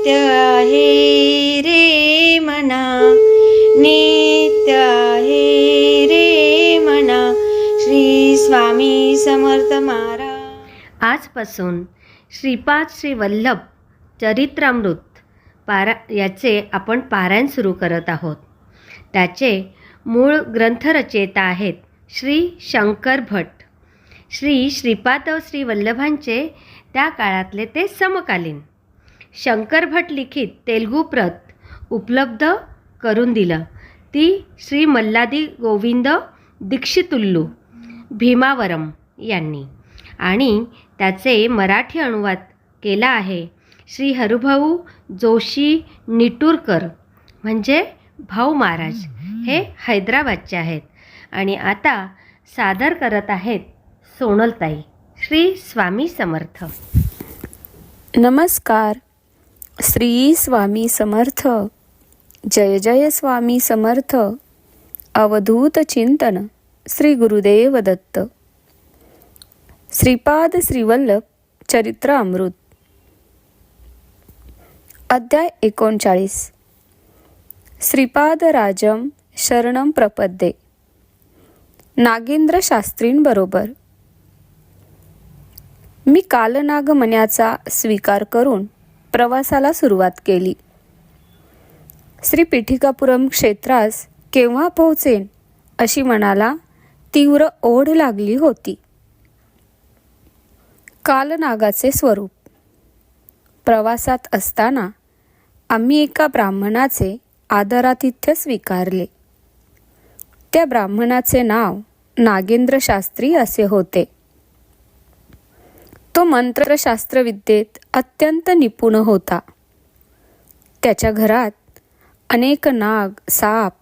नित्य आहे रे मना नित्य आहे रे मना श्री स्वामी समर्थ महाराज. आजपासून श्रीपाद श्री वल्लभ चरित्रामृत पारा याचे आपण पारायण सुरू करत आहोत. त्याचे मूळ ग्रंथरचयिता आहेत श्री शंकर भट. श्री श्रीपाद श्री वल्लभांचे त्या काळातले ते समकालीन. शंकर भट लिखित तेलगू प्रत उपलब्ध करून दिलं. ती श्री मल्लादी गोविंद दीक्षितुल्लू भीमावरम यांनी. आणि त्याचे मराठी अनुवाद केला आहे श्री हरुभाऊ जोशी निटूरकर म्हणजे भाऊ महाराज हे हैदराबादचे आहेत. आणि आता सादर करत आहेत सोनलताई श्री स्वामी समर्थ. नमस्कार. श्री स्वामी समर्थ. जय जय स्वामी समर्थ. अवधूत चिंतन श्री गुरुदेव दत्त. श्रीपाद श्रीवल्लभ चरित्र अमृत. अध्याय एकोणचाळीस. श्रीपाद राजम शरणम प्रपद्ये. नागेंद्र शास्त्रींबरोबर. मी कालनागमन्याचा स्वीकार करून प्रवासाला सुरुवात केली. श्री पिठिकापुरम क्षेत्रास केव्हा पोहोचेन? अशी मनाला तीव्र ओढ लागली होती. कालनागाचे स्वरूप. प्रवासात असताना आम्ही एका ब्राह्मणाचे आदरातिथ्य स्वीकारले. त्या ब्राह्मणाचे नाव नागेंद्र शास्त्री असे होते. तो मंत्रशास्त्रविद्येत अत्यंत निपुण होता. त्याच्या घरात अनेक नाग साप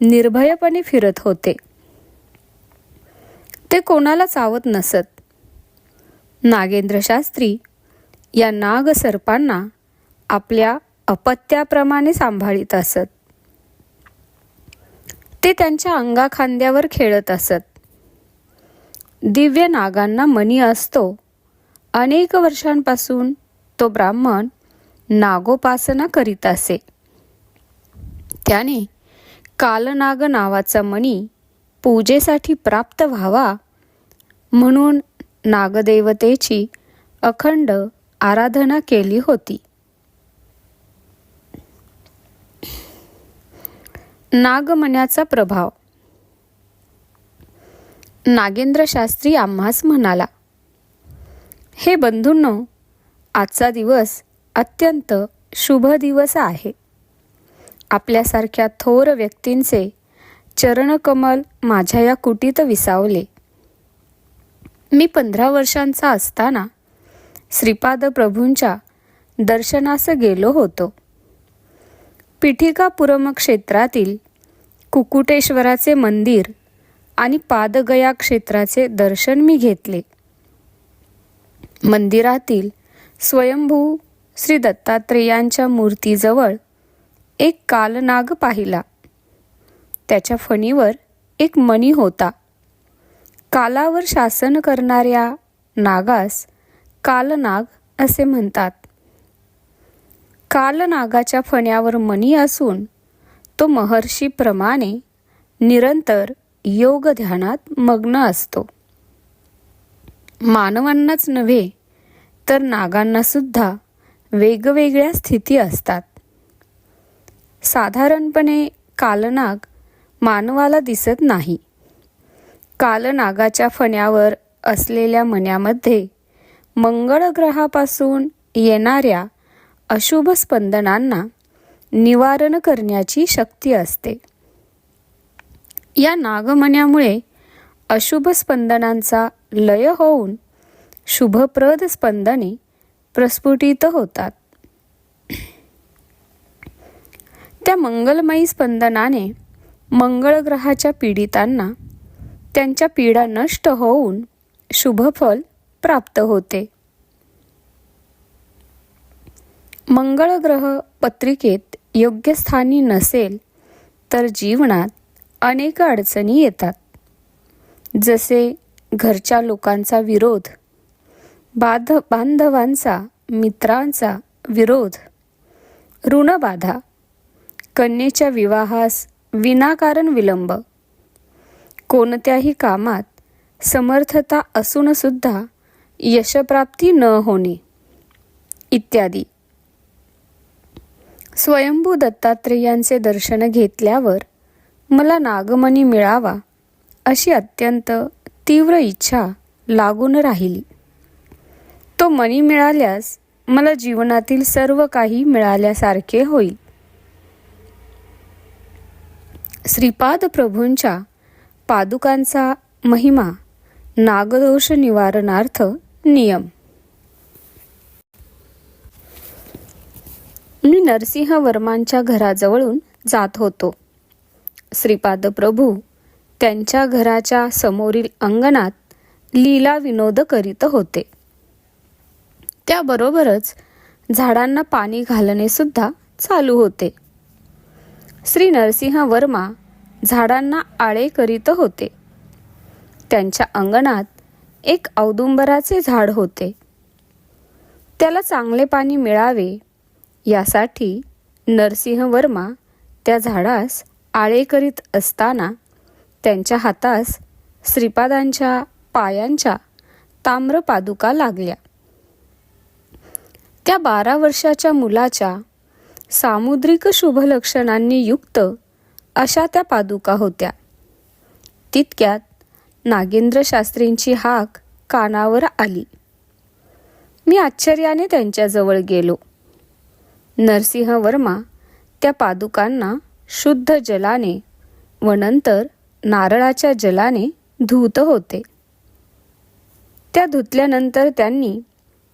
निर्भयपणे फिरत होते. ते कोणाला चावत नसत. नागेंद्र शास्त्री या नाग सर्पांना आपल्या अपत्याप्रमाणे सांभाळीत असत. ते त्यांच्या अंगाखांद्यावर खेळत असत. दिव्य नागांना मनी असतो अनेक वर्षांपासून तो ब्राह्मण नागोपासना करीत असे. त्याने कालनाग नावाचा मणी पूजेसाठी प्राप्त व्हावा म्हणून नागदेवतेची अखंड आराधना केली होती. नागमण्याचा प्रभाव. नागेंद्र शास्त्री आम्हास म्हणाला हे बंधूंनो आजचा दिवस अत्यंत शुभ दिवस आहे. आपल्यासारख्या थोर व्यक्तींचे चरणकमल माझ्या या कुटीत विसावले. मी पंधरा वर्षांचा असताना श्रीपाद प्रभूंच्या दर्शनास गेलो होतो. पिठिकापुरम क्षेत्रातील कुकुटेश्वराचे मंदिर आणि पादगया क्षेत्राचे दर्शन मी घेतले. मंदिरातील स्वयंभू श्री दत्तात्रेयांच्या मूर्तीजवळ एक कालनाग पाहिला. त्याच्या फणीवर एक मणी होता. कालावर शासन करणाऱ्या नागास कालनाग असे म्हणतात. कालनागाच्या फण्यावर मणी असून तो महर्षीप्रमाणे निरंतर योग ध्यानात मग्न असतो. मानवांनाच नव्हे तर नागांनासुद्धा वेगवेगळ्या स्थिती असतात. साधारणपणे कालनाग मानवाला दिसत नाही. कालनागाच्या फण्यावर असलेल्या मण्यामध्ये मंगळ ग्रहापासून येणाऱ्या अशुभ स्पंदनांना निवारण करण्याची शक्ती असते. या नागमण्यामुळे अशुभ स्पंदनांचा लय होऊन शुभप्रद स्पंदने प्रस्फुटित होतात. त्या मंगलमयी स्पंदनाने मंगळ ग्रहाच्या पीडितांना त्यांच्या पीडा नष्ट होऊन शुभफल प्राप्त होते. मंगळ ग्रह पत्रिकेत योग्य स्थानी नसेल तर जीवनात अनेक अडचणी येतात. जसे घरच्या लोकांचा विरोध. बाध बांधवांचा मित्रांचा विरोध. ऋणबाधा. कन्येच्या विवाहास विनाकारण विलंब. कोणत्याही कामात समर्थता असूनसुद्धा यशप्राप्ती न होणे. इत्यादी. स्वयंभू दत्तात्रेयांचे दर्शन घेतल्यावर मला नागमणी मिळावा अशी अत्यंत तीव्र इच्छा लागून राहिली. तो मनी मिळाल्यास मला जीवनातील सर्व काही मिळाल्यासारखे होईल. श्रीपाद प्रभूंच्या पादुकांचा महिमा नागदोष निवारणार्थ नियम. मी नरसिंह वर्मांच्या घराजवळून जात होतो. श्रीपाद प्रभू त्यांच्या घराच्या समोरील अंगणात लीला विनोद करीत होते. त्याबरोबरच झाडांना पाणी घालणे सुद्धा चालू होते. श्री नरसिंह वर्मा झाडांना आळे करीत होते. त्यांच्या अंगणात एक औदुंबराचे झाड होते. त्याला चांगले पाणी मिळावे यासाठी नरसिंह वर्मा त्या झाडास आळे करीत असताना त्यांच्या हातास श्रीपादांच्या पायांच्या ताम्र पादुका लागल्या. त्या बारा वर्षाच्या मुलाच्या सामुद्रिक शुभलक्षणांनी युक्त अशा त्या पादुका होत्या. तितक्यात नागेंद्र शास्त्रींची हाक कानावर आली. मी आश्चर्याने त्यांच्याजवळ गेलो. नरसिंह वर्मा त्या पादुकांना शुद्ध जलाने व नंतर नारळाच्या जलाने धुत होते. त्या धुतल्यानंतर त्यांनी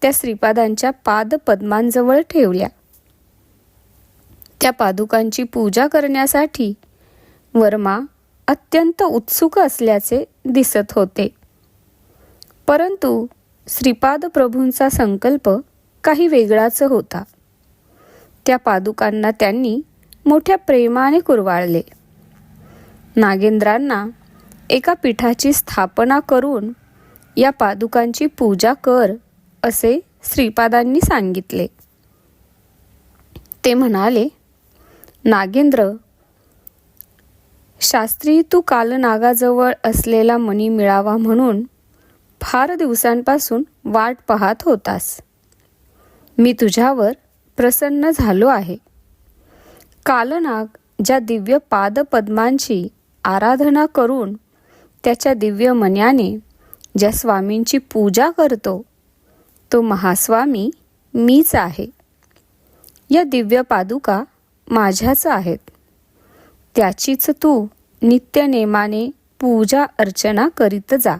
त्या श्रीपादांच्या पाद पद्मांजवळ ठेवल्या. त्या पादुकांची पूजा करण्यासाठी वर्मा अत्यंत उत्सुक असल्याचे दिसत होते. परंतु श्रीपाद प्रभूंचा संकल्प काही वेगळाच होता. त्या पादुकांना त्यांनी मोठ्या प्रेमाने कुरवाळले. नागेंद्रांना एका पीठाची स्थापना करून या पादुकांची पूजा कर असे श्रीपादांनी सांगितले. ते म्हणाले नागेंद्र शास्त्री तू कालनागाजवळ असलेला मणी मिळावा म्हणून फार दिवसांपासून वाट पाहत होतास. मी तुझ्यावर प्रसन्न झालो आहे. कालनाग ज्या दिव्य पादपद्मांची आराधना करून त्याच्या दिव्य मन्याने ज्या स्वामींची पूजा करतो तो महास्वामी मीच आहे. या दिव्य पादुका माझ्याच आहेत. त्याचीच तू नित्यनेमाने पूजा अर्चना करीत जा.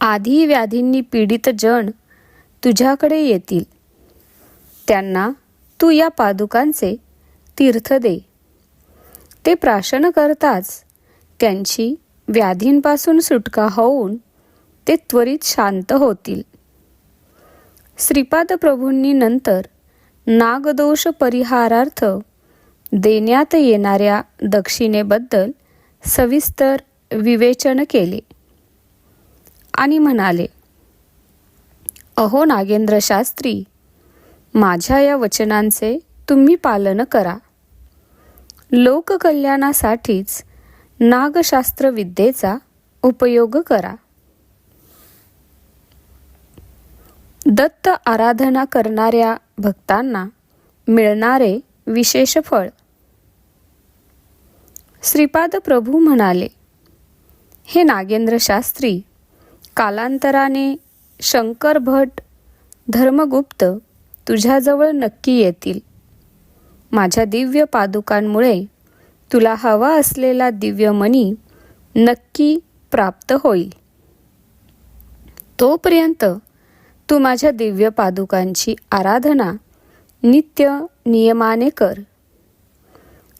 आधी व्याधींनी पीडित जण तुझ्याकडे येतील. त्यांना तू या पादुकांचे तीर्थ दे. ते प्राशन करताच. त्यांची व्याधींपासून सुटका होऊन ते त्वरित शांत होतील. श्रीपाद प्रभूंनी नंतर नागदोष परिहारार्थ देण्यात येणाऱ्या दक्षिणेबद्दल सविस्तर विवेचन केले. आणि म्हणाले अहो नागेंद्र शास्त्री माझ्या या वचनांचे तुम्ही पालन करा. लोककल्याणासाठीच नागशास्त्र विद्येचा उपयोग करा. दत्त आराधना करणाऱ्या भक्तांना मिळणारे विशेष फळ. श्रीपाद प्रभू म्हणाले हे नागेंद्र शास्त्री कालांतराने शंकर भट धर्मगुप्त तुझ्याजवळ नक्की येतील. माझ्या दिव्य पादुकांमुळे तुला हवा असलेला दिव्य मणी नक्की प्राप्त होईल. तोपर्यंत तू माझ्या दिव्य पादुकांची आराधना नित्य नियमाने कर.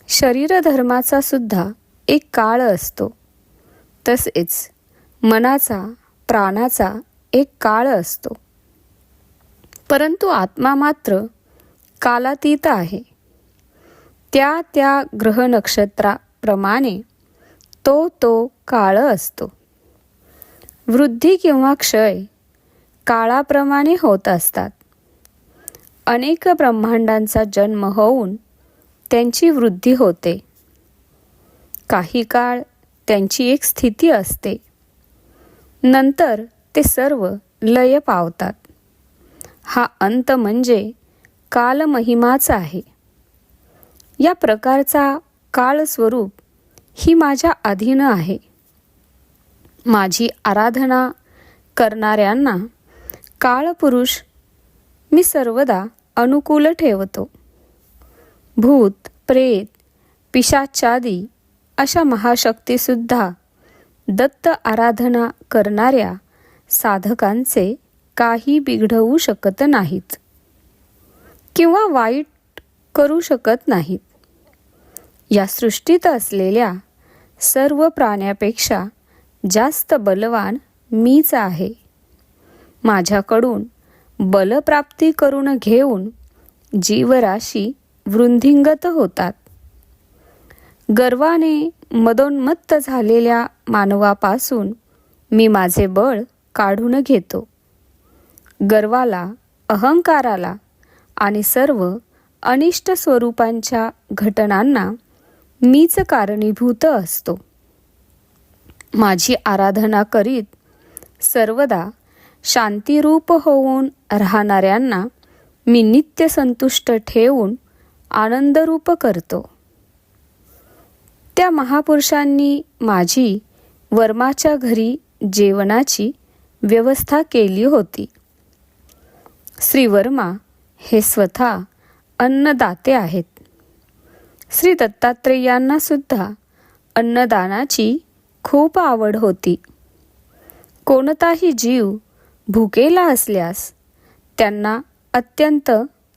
शरीरधर्माचा सुद्धा एक काळ असतो. तसेच मनाचा प्राणाचा एक काळ असतो. परंतु आत्मा मात्र कालातीत आहे. त्या त्या ग्रहनक्षत्राप्रमाणे तो तो काळ असतो. वृद्धी किंवा क्षय काळाप्रमाणे होत असतात. अनेक ब्रह्मांडांचा जन्म होऊन त्यांची वृद्धी होते. काही काळ त्यांची एक स्थिती असते. नंतर ते सर्व लय पावतात. हा अंत म्हणजे कालमहिमाच आहे. या प्रकारचा काळस्वरूप ही माझ्या अधीन आहे. माझी आराधना करणाऱ्यांना काळपुरुष मी सर्वदा अनुकूल ठेवतो. भूत प्रेत पिशाचादी अशा महाशक्तीसुद्धा दत्त आराधना करणाऱ्या साधकांचे काही बिघडवू शकत नाहीत. किंवा वाईट करू शकत नाहीत. या सृष्टीत असलेल्या सर्व प्राण्यापेक्षा जास्त बलवान मीच आहे. माझ्याकडून बलप्राप्ती करून घेऊन जीवराशी वृद्धिंगत होतात. गर्वाने मदोन्मत्त झालेल्या मानवापासून मी माझे बळ काढून घेतो. गर्वाला अहंकाराला आणि सर्व अनिष्ट स्वरूपांच्या घटनांना मीच कारणीभूत असतो. माझी आराधना करीत सर्वदा शांतिरूप होऊन राहणाऱ्यांना मी नित्य संतुष्ट ठेवून आनंदरूप करतो. त्या महापुरुषांनी माझी वर्माच्या घरी जेवणाची व्यवस्था केली होती. श्री वर्मा हे स्वतः अन्नदाते आहेत. श्री दत्तात्रेयांना सुद्धा अन्नदानाची खूप आवड होती. कोणताही जीव भुकेला असल्यास त्यांना अत्यंत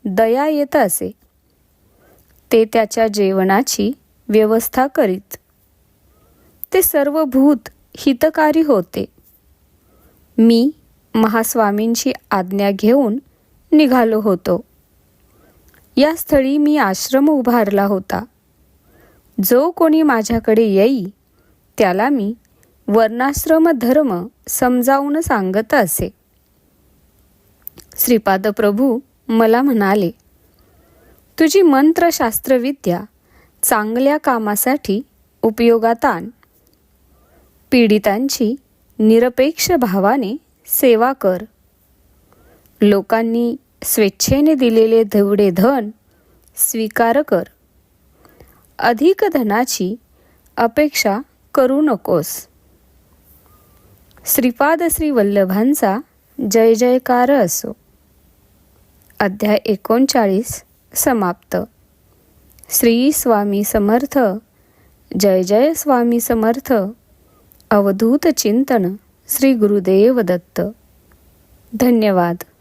दया येत असे. ते त्याच्या जेवणाची व्यवस्था करीत. ते सर्व भूत हितकारी होते. मी महास्वामींची आज्ञा घेऊन निघालो होतो. या स्थळी मी आश्रम उभारला होता. जो कोणी माझ्याकडे येई त्याला मी वर्णाश्रम धर्म समजावून सांगत असे. श्रीपाद प्रभू मला म्हणाले तुझी मंत्रशास्त्रविद्या चांगल्या कामासाठी उपयोगात आण. पीडितांची निरपेक्ष भावाने सेवा कर. लोकांनी स्वेच्छेने दिलेले तेवढे धन स्वीकार कर. अधिक धनाची अपेक्षा करू नकोस. श्रीपाद श्री वल्लभांचा जय जयकार असो. अध्याय एकोणचाळीस समाप्त. श्री स्वामी समर्थ जय जय स्वामी समर्थ अवधूत चिंतन श्री गुरुदेव दत्त. धन्यवाद.